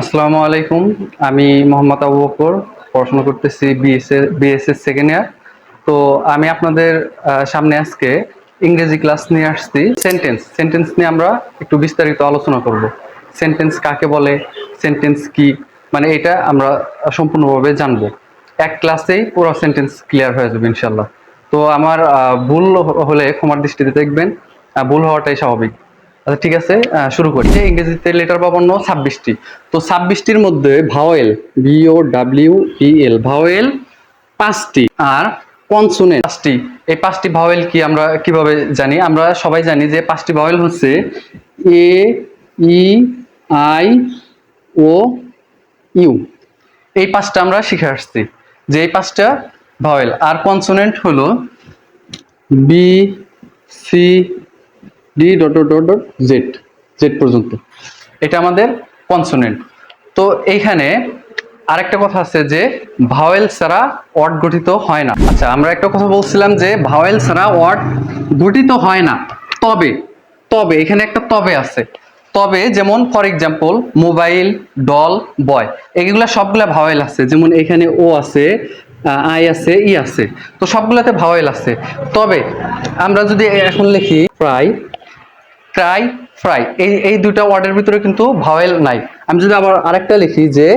আসসালামু আলাইকুম। আমি মোহাম্মদ আবু বকর, পড়াশোনা করতেছি বিএসএ বিএসএস সেকেন্ড ইয়ার তো আমি আপনাদের সামনে আজকে ইংরেজি ক্লাস নিয়ে আসছি। সেন্টেন্স সেন্টেন্স নিয়ে আমরা একটু বিস্তারিত আলোচনা করব। সেন্টেন্স কাকে বলে? সেন্টেন্স কি? মানে এটা আমরা সম্পূর্ণভাবে জানব। এক ক্লাসেই পুরো সেন্টেন্স ক্লিয়ার হয়ে যাবে ইনশাল্লাহ তো আমার ভুল হলে ক্ষমার দৃষ্টিতে দেখবেন। ভুল হওয়াটাই স্বাভাবিক। আচ্ছা ঠিক আছে শুরু করি। ইংরেজিতে লেটার পাবন্ন ছাব্বিশটি। তো ছাব্বিশটির মধ্যে vowel V O W E L vowel পাঁচটি আর কনসোনেন্ট পাঁচটি। এই পাঁচটি ভাওয়েল কি আমরা কীভাবে জানি? আমরা সবাই জানি যে পাঁচটি ভাওয়েল হচ্ছে এ ই আই ও ইউ এই পাঁচটা আমরা শিখে আসছি যে এই পাঁচটা ভাওয়েল আর কনসোনেন্ট হলো B C D dot dot dot dot Z Z পর্যন্ত। এটা আমাদের কনসোনেন্ট তো এইখানে আরেকটা কথা আছে যে ভাওয়েল ছাড়া ওয়ার্ড গঠিত হয় না। আচ্ছা আমরা একটা কথা বলছিলাম যে ভাওয়েল ছাড়া ওয়ার্ড গঠিত হয় না। তবে তবে, এখানে একটা তবে আছে। তবে যেমন for example mobile doll boy এগুলা সবগুলা ভাওয়েল আছে। যেমন এখানে ও আছে আই আছে ই আছে। তো সবগুলাতে ভাওয়েল আছে। তবে, আমরা যদি এখন লিখি ফ্রাই ক্রাই ফ্রাই এই এই দুটা ওয়ার্ডের ভিতরে কিন্তু ভাওয়েল নাই। আমি যদি আবার আরেকটা লিখি যে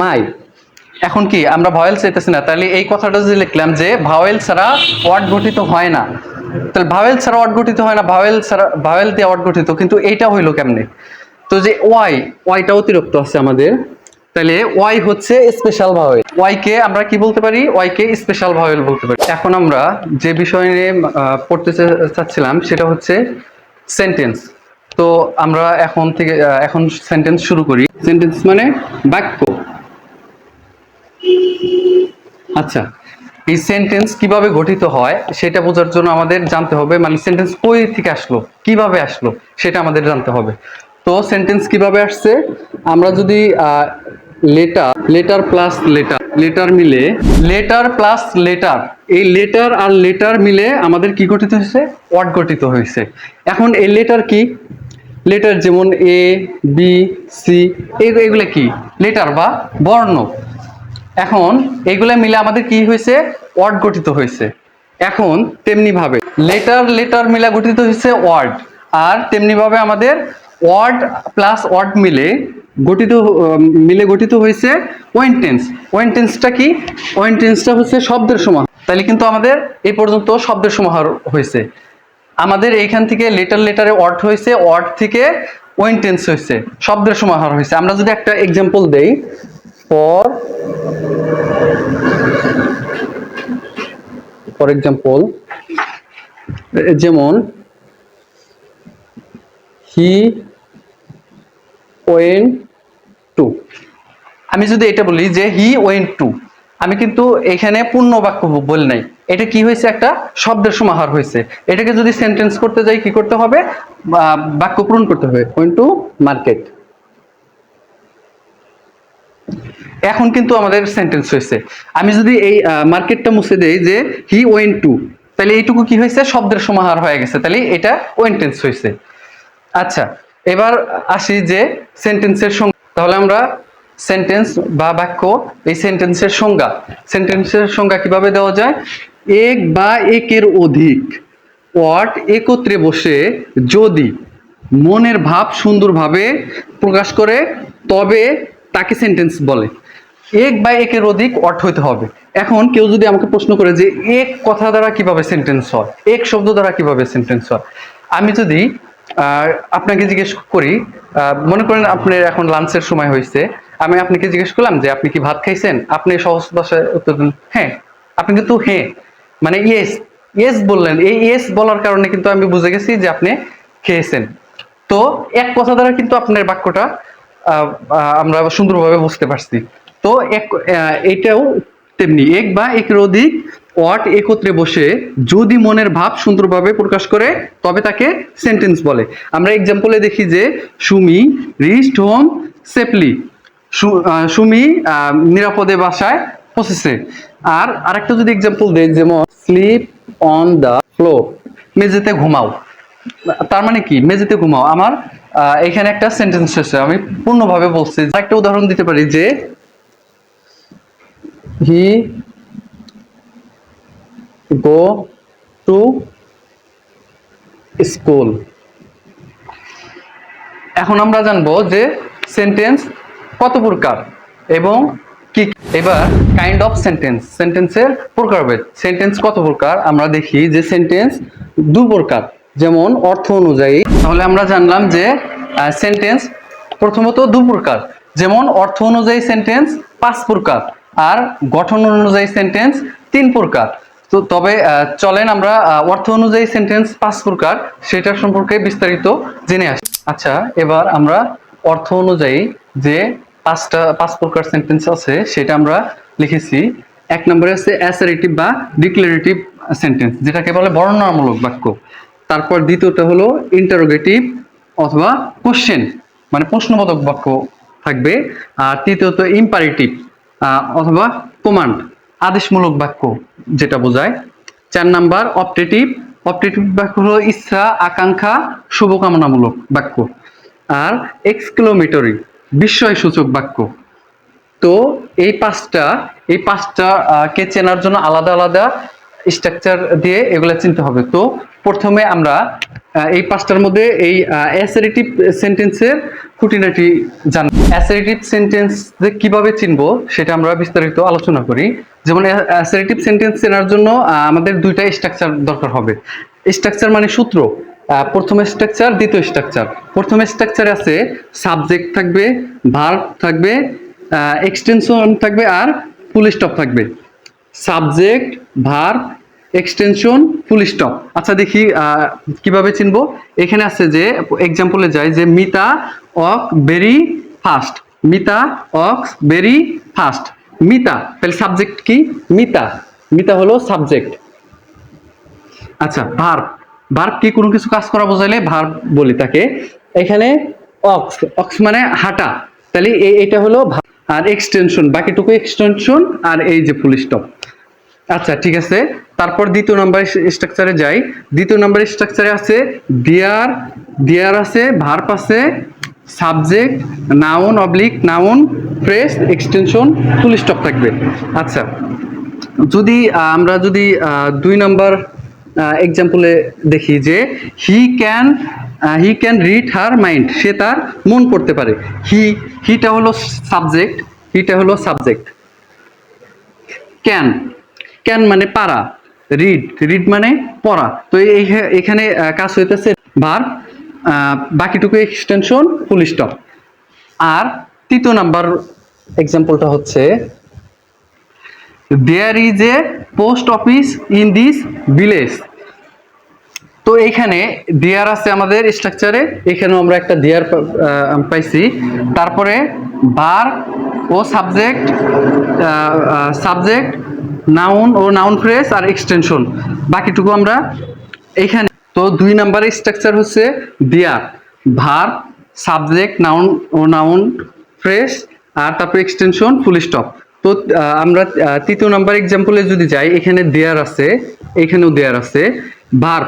মাই এখন কি, আমরা ভাওয়েল চাইতেছি না। তাহলে এই কথাটা যদি লিখলাম যে ভাওয়েল ছাড়া ওয়ার্ড গঠিত হয় না। তাহলে ভাওয়েল ছাড়া ওয়ার্ড গঠিত হয় না ভাওয়েল ছাড়া ভাওয়েল দিয়ে ওয়ার্ড গঠিত। কিন্তু এইটা হইল কেমনে? তো যে ওয়াই ওয়াইটা অতিরিক্ত আছে আমাদের। তাহলে ওয়াই হচ্ছে স্পেশাল ভাওয়েল ওয়াই কে আমরা কি বলতে পারি? ওয়াই কে স্পেশাল ভাওয়েল বলতে পারি। এখন আমরা যে বিষয় নিয়ে পড়তে চাচ্ছিলাম, সেটা হচ্ছে সেন্টেন্স তো আমরা এখন থেকে এখন সেন্টেন্স শুরু করি। সেন্টেন্স মানে বাক্য। আচ্ছা এই সেন্টেন্স কীভাবে গঠিত হয় সেটা বোঝার জন্য আমাদের জানতে হবে। মানে সেন্টেন্স কই থেকে আসলো, কীভাবে আসলো, সেটা আমাদের জানতে হবে। তো সেন্টেন্স কীভাবে আসছে? আমরা যদি letter letter plus letter letter মিলে লেটার প্লাস লেটার এই লেটার আর লেটার মিলে আমাদের কি গঠিত হয়েছে? ওয়ার্ড গঠিত হয়েছে। এখন এই লেটার কি? লেটার যেমন এ বি সি এগুলো কি? লেটার বা বর্ণ। এখন এগুলা মিলে আমাদের কি হয়েছে? ওয়ার্ড গঠিত হয়েছে। এখন তেমনি ভাবে লেটার লেটার মিলা গঠিত হয়েছে ওয়ার্ড আর তেমনি ভাবে আমাদের ওয়ার্ড প্লাস ওয়ার্ড মিলে গঠিত মিলে গঠিত হয়েছে ওয়েন্টেন্স ওয়েন্টেন্সটা কি? ওয়েন্টেন্সটা হচ্ছে শব্দের সমাহার। তাহলে কিন্তু আমাদের এই পর্যন্ত শব্দের সমাহার হয়েছে। আমাদের এইখান থেকে লেটার লেটারে ওয়ার্ড হয়েছে ওয়ার্ড থেকে ওয়েন্টেন্স হয়েছে, শব্দের সমাহার হয়েছে। আমরা যদি একটা এক্সাম্পল দেই ফর ফর এক্সাম্পল যেমন হি ওয়েন টু। আমি যদি এটা বলি যে হি ওয়েন টু, আমি কিন্তু এখানে পূর্ণ বাক্য বলি নাই। এটা কি হয়েছে? একটা শব্দের সমাহার হয়েছে। এটাকে যদি সেন্টেন্স করতে যাই, কি করতে হবে? বাক্য পূরণ করতে হবে। ওয়েন টু মার্কেট এখন কিন্তু আমাদের সেন্টেন্স হয়েছে। আমি যদি এই মার্কেটটা মুছে দেই যে হি ওয়েন টু, তাহলে এইটুকু কি হয়েছে? শব্দের সমাহার হয়ে গেছে। তাহলে এটা ওয়েন্টেন্স হয়েছে। আচ্ছা এবার আসি যে সেন্টেন্সের সংজ্ঞা তাহলে আমরা সেন্টেন্স বা বাক্য এই সেন্টেন্সের সংজ্ঞা সেন্টেন্সের সংজ্ঞা কীভাবে দেওয়া যায়? এক বা একের অধিক ওয়ার্ড একত্রে বসে যদি মনের ভাব সুন্দরভাবে প্রকাশ করে, তবে তাকে সেন্টেন্স বলে। এক বা একের অধিক অর্থ হইতে হবে। এখন কেউ যদি আমাকে প্রশ্ন করে যে এক কথা দ্বারা কীভাবে সেন্টেন্স হয়, এক শব্দ দ্বারা কীভাবে সেন্টেন্স হয়? আমি যদি আপনাকে জিজ্ঞেস করি মনে করেন আপনার এখন লাঞ্চের সময় হয়েছে, আমি আপনাকে জিজ্ঞেস করলাম যে আপনি কি ভাত খাইছেন? আপনি সহজ ভাষায় উত্তর দিন হ্যাঁ আপনি কিন্তু হ্যাঁ। মানে ইয়েস ইয়েস বললেন। এই ইয়েস বলার কারণে কিন্তু আমি বুঝে গেছি যে আপনি খেয়েছেন। তো এক কথা দ্বারা কিন্তু আপনার বাক্যটা আমরা সুন্দরভাবে বুঝতে পারছি। তো এক এটাও তেমনি এক বা একের অধিক ওয়ার্ড একত্রে বসে যদি মনের ভাব সুন্দরভাবে প্রকাশ করে, তবে তাকে সেন্টেন্স বলে। আমরা এক্সাম্পলে দেখি যে, Sumi reached home safely Sumi নিরাপদে বাসায় পৌঁছেছে আর আরেকটা যদি এক্সাম্পল দেয় যেমন স্লিপ অন দ্য ফ্লোর মেঝেতে ঘুমাও। তার মানে কি? মেঝেতে ঘুমাও। আমার এখানে একটা সেন্টেন্স আছে, আমি পূর্ণভাবে বলছি। একটা উদাহরণ দিতে পারি যে হি গো টু স্কুল এখন আমরা জানব যে সেন্টেন্স কত প্রকার এবং কি এবার কাইন্ড অফ সেন্টেন্স সেন্টেন্সের প্রকারভেদ সেন্টেন্স কত প্রকার? আমরা দেখি যে সেন্টেন্স দু প্রকার। যেমন অর্থ অনুযায়ী। তাহলে আমরা জানলাম যে সেন্টেন্স প্রথমত দু প্রকার। যেমন অর্থ অনুযায়ী সেন্টেন্স পাঁচ প্রকার। আর গঠন অনুযায়ী সেন্টেন্স তিন প্রকার। তো তবে চলেন আমরা অর্থ অনুযায়ী সেন্টেন্স পাঁচ প্রকার সেটার সম্পর্কে বিস্তারিত জেনে আসি। আচ্ছা এবার আমরা অর্থ অনুযায়ী যে পাঁচটা পাঁচ প্রকার সেন্টেন্স আছে, সেটা আমরা লিখেছি। এক নম্বরে আছে অ্যাসারেটিভ বা ডিক্লারেটিভ সেন্টেন্স যেটাকে বলে বর্ণনামূলক বাক্য। তারপর দ্বিতীয়টা হলো ইন্টারোগেটিভ অথবা কোশ্চেন মানে প্রশ্নবোধক বাক্য থাকবে। আর তৃতীয়ত ইম্পারেটিভ অথবা কমান্ড আদেশমূলক বাক্য যেটা বোঝায়। চার নাম্বার অপটেটিভ অপটেটিভ বাক্য হলো ইচ্ছা, আকাঙ্ক্ষা, শুভকামনামূলক বাক্য। আর এক্সক্লোমেটরি বিস্ময় সূচক বাক্য। তো এই পাঁচটা এই পাঁচটা কে চেনার জন্য আলাদা আলাদা স্ট্রাকচার দিয়ে এগুলা চিনতে হবে। তো প্রথমে আমরা এই পাঁচটার মধ্যে এই অ্যাসারেটিভ সেন্টেন্সের খুঁটিনাটি জান অ্যাসারেটিভ সেন্টেন্স যে কীভাবে চিনবো সেটা আমরা বিস্তারিত আলোচনা করি। যেমন অ্যাসারেটিভ সেন্টেন্স চেনার জন্য আমাদের দুইটা স্ট্রাকচার দরকার হবে। স্ট্রাকচার মানে সূত্র প্রথম স্ট্রাকচার দ্বিতীয় স্ট্রাকচার প্রথম স্ট্রাকচারে আছে সাবজেক্ট থাকবে ভার্ব থাকবে এক্সটেনশন থাকবে আর ফুল স্টপ থাকবে। Subject verb extension full stop আচ্ছা দেখি কীভাবে চিনবো? এখানে আছে যে এক্সাম্পলে যায় যে, Mita walk very fast. Mita walk very fast. Mita, তাহলে সাবজেক্ট কি? মিতা। মিতা হলো সাবজেক্ট আচ্ছা ভার্ব ভার্ব কি? কোনো কিছু কাজ করা বোঝাইলে ভার্ব বলি তাকে। এখানে অক্স। অক্স মানে হাঁটা। তাহলে এটা হলো আর এক্সটেনশন বাকিটুকু এক্সটেনশন আর এই যে ফুল স্টপ আচ্ছা ঠিক আছে। তারপর দ্বিতীয় নাম্বার স্ট্রাকচারে যাই। দ্বিতীয় নাম্বার স্ট্রাকচারে আছে দিয়ার দিয়ার আছে ভার্প আছে subject noun oblique noun phrase extension full stop থাকবে। আচ্ছা যদি আমরা যদি দুই নম্বর এক্সাম্পলে দেখি যে he can he can read her mind সে তার মন পড়তে পারে। হি হিটা হলো সাবজেক্ট হিটা হলো সাবজেক্ট ক্যান ক্যান মানে পারা রিড রিড মানে পড়া। তো এখানে কাজ হইতেছে বার বাকিটুকু এক্সটেনশন ফুল স্টপ আর তৃতীয় নাম্বার এক্সাম্পলটা হচ্ছে there is a post office in this village তো এইখানে দেয়ার আছে আমাদের স্ট্রাকচারে এখানেও আমরা একটা দেয়ার পাইছি। তারপরে বার ও সাবজেক্ট সাবজেক্ট নাউন ও নাউন ফ্রেস আর এক্সটেনশন। বাকিটুকু আমরা এইখানে তো দুই নাম্বারের স্ট্রাকচার হচ্ছে দেয়ার ভার সাবজেক্ট নাউন ও নাউন ফ্রেস আর তারপর এক্সটেনশন ফুল স্টপ তো আমরা তৃতীয় নাম্বার এক্সাম্পলে যদি যাই, এখানে দেয়ার আছে, এখানেও দেয়ার আছে। ভার,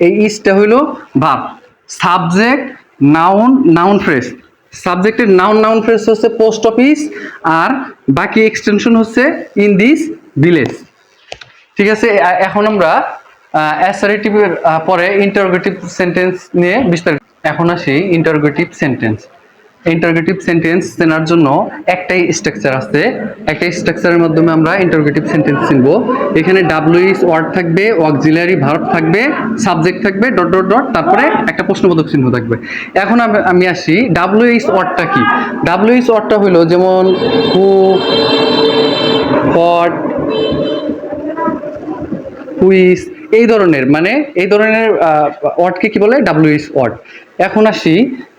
এই ইসটা হইল verb subject noun noun phrase সাবজেক্টের নাউন নাউন ফ্রেস হচ্ছে পোস্ট অফিস আর বাকি এক্সটেনশন হচ্ছে ইন দিস ভিলেজ ঠিক আছে এখন আমরা অ্যাসারেটিভের পরে ইন্টারোগেটিভ সেন্টেন্স নিয়ে বিস্তারিত। এখন আসি ইন্টারোগেটিভ সেন্টেন্স ইন্টারোগেটিভ সেন্টেন্স চেনার জন্য একটাই স্ট্রাকচার আছে। একটাই স্ট্রাকচারের মাধ্যমে আমরা ইন্টারোগেটিভ সেন্টেন্স চিনব। এখানে ডাব্লিউইস ওয়ার্ড থাকবে অক্সিলারি ভার্ব থাকবে সাবজেক্ট থাকবে ডট ডট ডট তারপরে একটা প্রশ্নবোধক চিহ্ন থাকবে। এখন আমি- আসি ডাব্লিউইস ওয়ার্ডটা কি? ডাব্লিউইস ওয়ার্ডটা হলো যেমন হু হোয়াট হুইস এই ধরনের মানে এই ধরনের ওয়ার্ডকে কি বলে? ডাব্লিউএস ওয়ার্ড এখন আসি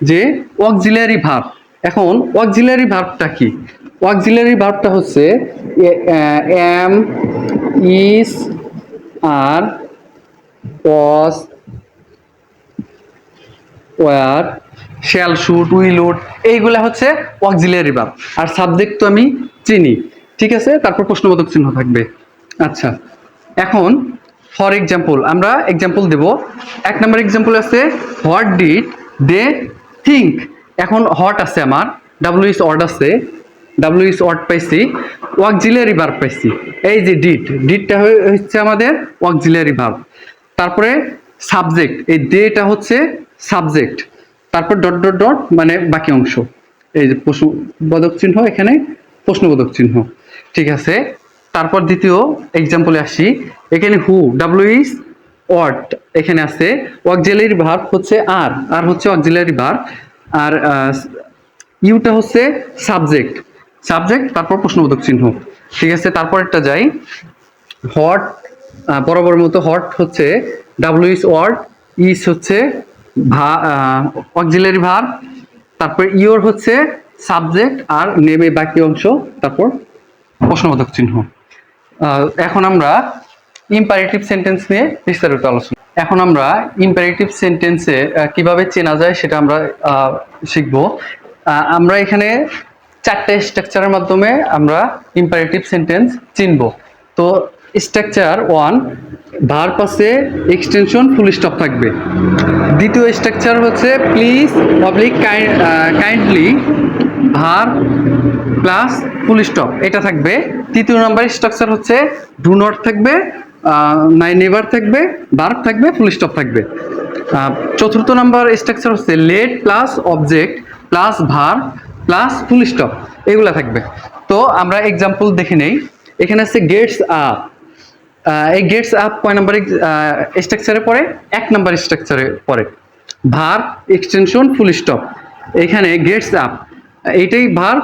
যে অক্সিলারি ভাব এখন অক্সিলারি ভার্বটা কি? অক্সিলারি ভাবটা হচ্ছে am is are was were shall should will would এইগুলা হচ্ছে অক্সিলারি ভাব আর সাবজেক্ট তো আমি চিনি। ঠিক আছে? তারপর প্রশ্নবোধক চিহ্ন থাকবে। আচ্ছা এখন ফর এক্সাম্পল আমরা এক্সাম্পল দেব। এক নম্বর এক্সাম্পল আছে হোয়াট ডিড দে থিঙ্ক এখন হট আছে আমার ডাব্লিউ ইস অর্ড আছে ডাব্লিউ ইস অর্ড পাইছি ওয়াকজিলিয়ারি ভার্ব পাইছি। এই যে ডিট ডিটটা হচ্ছে আমাদের ওয়াকজিলিয়ারি ভার্ব তারপরে সাবজেক্ট এই দেটা হচ্ছে সাবজেক্ট তারপর ডট ডট ডট মানে বাকি অংশ। এই যে প্রশ্নবোধক চিহ্ন, এখানে প্রশ্নবোধক চিহ্ন। ঠিক আছে। তারপর দ্বিতীয় এক্সাম্পলে আসি। এখানে হু ডাব্লিউ ইস ওয়াট এখানে আছে অক্সিলারি ভার্ব হচ্ছে আর আর হচ্ছে অক্সিলারি ভার্ব আর ইউটা হচ্ছে সাবজেক্ট সাবজেক্ট তারপর প্রশ্নবোধক চিহ্ন। ঠিক আছে, তারপর একটা যাই। হট বরাবর মতো হট হচ্ছে ডাব্লিউ ইস ওয়ার্ড ইস হচ্ছে ভা অক্সিলারি ভার্ব তারপর ইওর হচ্ছে সাবজেক্ট আর নেমে বাকি অংশ, তারপর প্রশ্নবোধক চিহ্ন। এখন আমরা ইম্পারেটিভ সেন্টেন্স নিয়ে বিস্তারিত আলোচনা। এখন আমরা ইম্পারেটিভ সেন্টেন্সে কীভাবে চেনা যায় সেটা আমরা শিখব। আমরা এখানে চারটে স্ট্রাকচারের মাধ্যমে আমরা ইম্পারেটিভ সেন্টেন্স চিনব। তো স্ট্রাকচার ওয়ান ভার্ব আছে এক্সটেনশন ফুল স্টপ থাকবে। দ্বিতীয় স্ট্রাকচার হচ্ছে please public kindly verb plus full stop, এটা থাকবে। তৃতীয় নাম্বার স্ট্রাকচার হচ্ছে ডু নট থাকবে নাই নেভার থাকবে, ভার্ব থাকবে, ফুল স্টপ থাকবে। চতুর্থ নাম্বার স্ট্রাকচার হচ্ছে let plus object plus verb plus full stop, এগুলা থাকবে। তো আমরা এক্সাম্পল দেখে নেই। এখানে আছে গেটস আপ। এই গেটস আপ কয় নাম্বার স্ট্রাকচারে পড়ে? এক নাম্বার স্ট্রাকচারে পড়ে। Verb extension, full stop. এখানে গেটস আপ। এইটাই ভার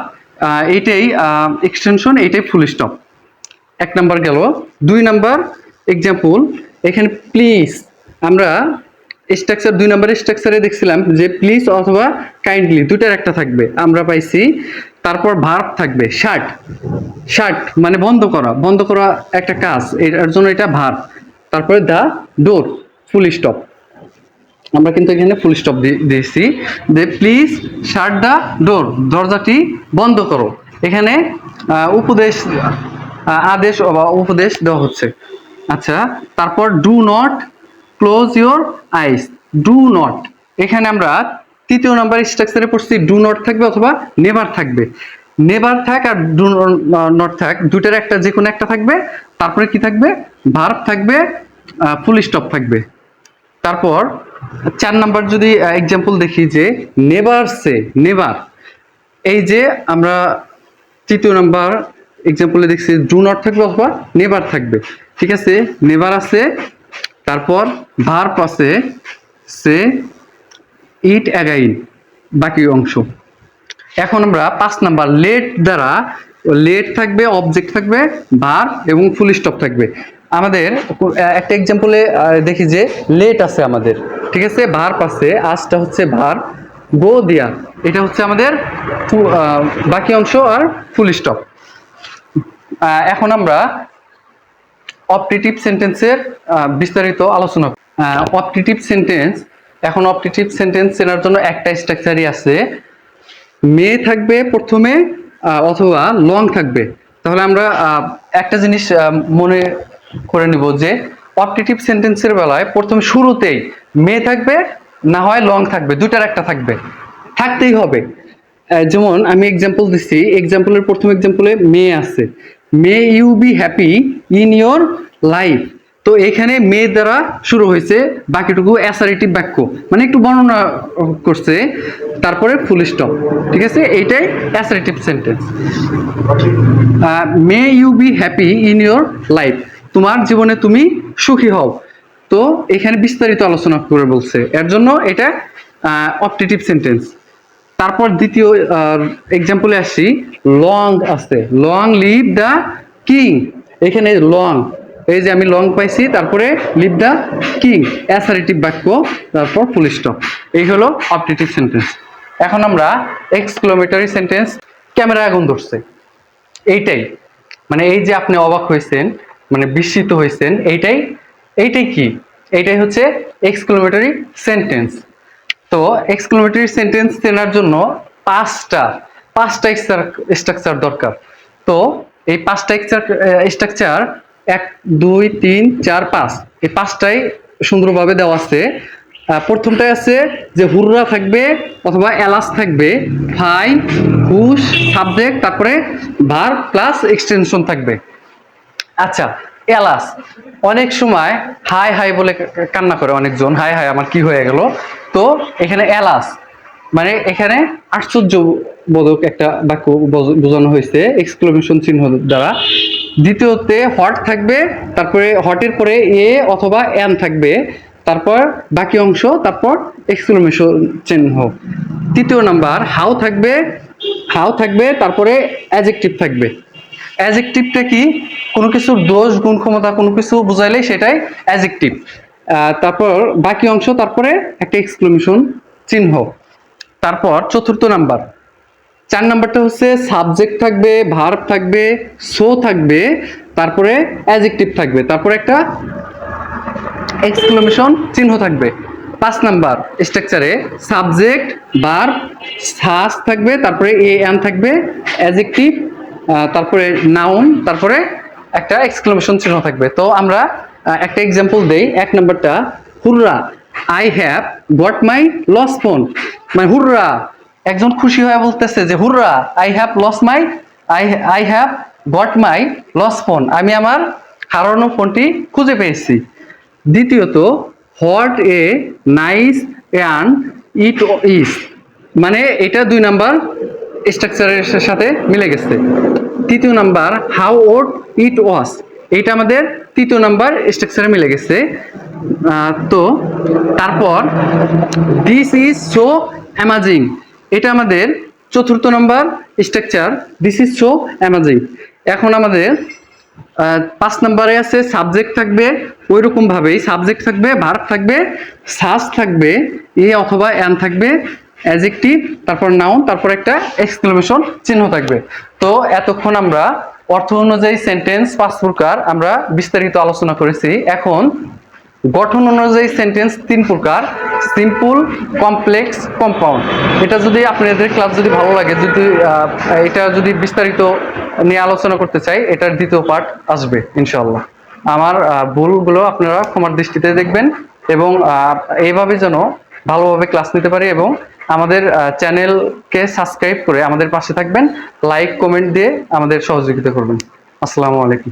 এইটাই এক্সটেনশন এইটাই ফুল স্টপ এক নাম্বার গেল। দুই নাম্বার এক্সাম্পল এখানে প্লিজ আমরা স্ট্রাকচার দুই নাম্বার স্ট্রাকচারে দেখছিলাম যে প্লিজ অথবা কাইন্ডলি দুটার একটা থাকবে। আমরা পাইছি, তারপর ভার্ব থাকবে শার্ট শার্ট মানে বন্ধ করা বন্ধ করা একটা কাজ এটার জন্য এটা ভার্ব তারপরে দ্য ডোর ফুল স্টপ আমরা কিন্তু এখানে ফুল স্টপ দিয়েছি। যে প্লিজ শার্ট দ্য ডোর দরজাটি বন্ধ করো। এখানে উপদেশ আদেশ বা উপদেশ দেওয়া হচ্ছে। আচ্ছা তারপর do not close your eyes do not এখানে আমরা তৃতীয় নাম্বার স্ট্রাকচারে পড়ছি ডু নট থাকবে অথবা নেভার থাকবে। নেভার থাক আর ডু নট থাক দুটার একটা যে কোনো একটা থাকবে, তারপরে কি থাকবে? ভার্ব থাকবে ফুল স্টপ থাকবে। তারপর চার নাম্বার যদি এক্সাম্পল দেখি যে নেভার সে নেভার এই যে আমরা তৃতীয় নাম্বার এক্সাম্পলে দেখছি ডু নট থাকবে অথবা নেভার থাকবে। ঠিক আছে? নেভার আছে, তারপর ভার্ব আছে, সে ইট অ্যাগাইন বাকি অংশ। এখন আমরা পাঁচ নাম্বার লেট দ্বারা লেট থাকবে অবজেক্ট থাকবে ভার এবং ফুল স্টপ থাকবে। আমাদের একটা এক্সাম্পলে দেখি যে লেট আছে আমাদের। ঠিক আছে? ভার আছে, আজটা হচ্ছে ভার গো দিয়া। এটা হচ্ছে আমাদের বাকি অংশ আর ফুল স্টপ এখন আমরা অপটিটিভ সেন্টেন্সের বিস্তারিত আলোচনা অপটিটিভ সেন্টেন্স এখন অপটিটিভ সেন্টেন্স চেনার জন্য একটা স্ট্রাকচারই আছে। মে থাকবে প্রথমে অথবা লং থাকবে। তাহলে আমরা একটা জিনিস মনে করে নিব যে অপটিটিভ সেন্টেন্সের বেলায় প্রথম শুরুতেই মে থাকবে, না হয় লং থাকবে দুটার একটা থাকবে। থাকতেই হবে। যেমন আমি এক্সাম্পল দিচ্ছি এক্সাম্পলের প্রথম এক্সাম্পলে মে আছে। May you be happy in your life তো এখানে মে দ্বারা শুরু হয়েছে বাকিটুকু অ্যাসারেটিভ বাক্য। মানে একটু বর্ণনা করছে, তারপরে ফুল স্টপ ঠিক আছে? এইটাই assertive sentence may you be happy in your life তোমার জীবনে তুমি সুখী হও। তো এখানে বিস্তারিত আলোচনা করে বলছে। এর জন্য এটা অপটিটিভ সেন্টেন্স তারপর দ্বিতীয় এক্সাম্পলে আসি। লং আছে লং লিভ দ্য কিং এখানে লং এই যে আমি লং পাইছি, তারপরে লিভ দ্য কিং অ্যাসারেটিভ বাক্য, তারপর স্টপ এই হলো অপটিটিভ সেন্টেন্স এখন আমরা এক্সক্লোমেটরি সেন্টেন্স ক্যামেরা আগুন ধরছে। এইটাই। মানে এই যে আপনি অবাক হয়েছেন মানে বিস্মিত হয়েছেন এইটাই এইটাই কি? এইটাই হচ্ছে এক্সক্লোমেটরি সেন্টেন্স তো এক্সক্লোমেটরি সেন্টেন্স চেনার জন্য পাঁচটা পাঁচটা স্ট্রাকচার দরকার। তো এই পাঁচটা স্ট্রাকচার এক দুই তিন চার পাঁচ এই পাঁচটাই সুন্দরভাবে দেওয়া আছে। আহ, প্রথমটায় আছে যে হুররা থাকবে অথবা এলাস থাকবে ফাই হুশ সাবজেক্ট তারপরে ভার প্লাস এক্সটেনশন থাকবে। আচ্ছা এলাস অনেক সময় হাই হাই বলে কান্না করে অনেকজন। হাই হাই, আমার কি হয়ে গেল? তো এখানে এলাস মানে এখানে আশ্চর্য বোধক একটা বাক্য বোঝ- বোঝানো হয়েছে এক্সক্লেমেশন চিহ্ন দ্বারা। দ্বিতীয়তে হট থাকবে, তারপরে হটের পরে এ অথবা এন থাকবে। তারপর বাকি অংশ, তারপর এক্সক্লেমেশন চিহ্ন। তৃতীয় নাম্বার হাউ থাকবে? হাউ থাকবে, তারপরে অ্যাজেক্টিভ থাকবে। অ্যাজেক্টিভটা কি? কোনো কিছুর দোষ গুণ ক্ষমতা কোনো কিছু বুঝাইলে সেটাই অ্যাজেক্টিভ তারপর বাকি অংশ, তারপরে একটা এক্সক্লেমেশন চিহ্ন। তারপর চতুর্থ নাম্বার। চার নাম্বারটা হচ্ছে সাবজেক্ট থাকবে ভার্ব থাকবে সো থাকবে, তারপরে অ্যাজেক্টিভ থাকবে, তারপরে একটা এক্সক্লেমেশন চিহ্ন থাকবে। পাঁচ নাম্বার স্ট্রাকচারে সাবজেক্ট ভার্ব সাস থাকবে, তারপরে এ এন থাকবে অ্যাজেক্টিভ তারপরে নাউন তারপরে একটা এক্সক্লেমেশন চিহ্ন থাকবে। তো আমরা একটা এক্সাম্পল দেই। এক নাম্বারটা, hurrah I have got my lost phone মানে হুররা, একজন খুশি হয়ে বলতেছে যে, hurrah I have lost my I I have got my lost phone আমি আমার হারানো ফোনটি খুঁজে পেয়েছি। দ্বিতীয়ত, what a nice and it is? মানে এটা দুই নাম্বার স্ট্রাকচারের সাথে মিলে গেছে। তৃতীয় নাম্বার হাউ ওট ইট ওয়াস এইটা আমাদের তৃতীয় নাম্বার স্ট্রাকচারে মিলে গেছে। তো তারপর দিস ইজ সো অ্যামাজিং এটা আমাদের চতুর্থ number structure this is so amazing এখন আমাদের পাঁচ নম্বরে আছে সাবজেক্ট থাকবে ওই রকমভাবেই সাবজেক্ট থাকবে ভার্ব থাকবে সাস থাকবে, এ অথবা অ্যান থাকবে। অ্যাজেক্টিভ তারপর নাউন তারপর একটা এক্সক্লেমেশন চিহ্ন থাকবে। তো এতক্ষণ আমরা অর্থ অনুযায়ী সেন্টেন্স পাঁচ প্রকার আমরা বিস্তারিত আলোচনা করেছি। এখন গঠন অনুযায়ী সেন্টেন্স তিন প্রকার সিম্পল কমপ্লেক্স কম্পাউন্ড এটা যদি আপনাদের ক্লাস যদি ভালো লাগে, যদি এটা যদি বিস্তারিত নিয়ে আলোচনা করতে চাই, এটার দ্বিতীয় পার্ট আসবে ইনশাল্লাহ আমার ভুলগুলো আপনারা ক্ষমার দৃষ্টিতে দেখবেন এবং এইভাবে যেন ভালোভাবে ক্লাস নিতে পারি এবং আমাদের চ্যানেলকে সাবস্ক্রাইব করে আমাদের পাশে থাকবেন। লাইক কমেন্ট দিয়ে আমাদের সহযোগিতা করবেন। আসসালামু আলাইকুম।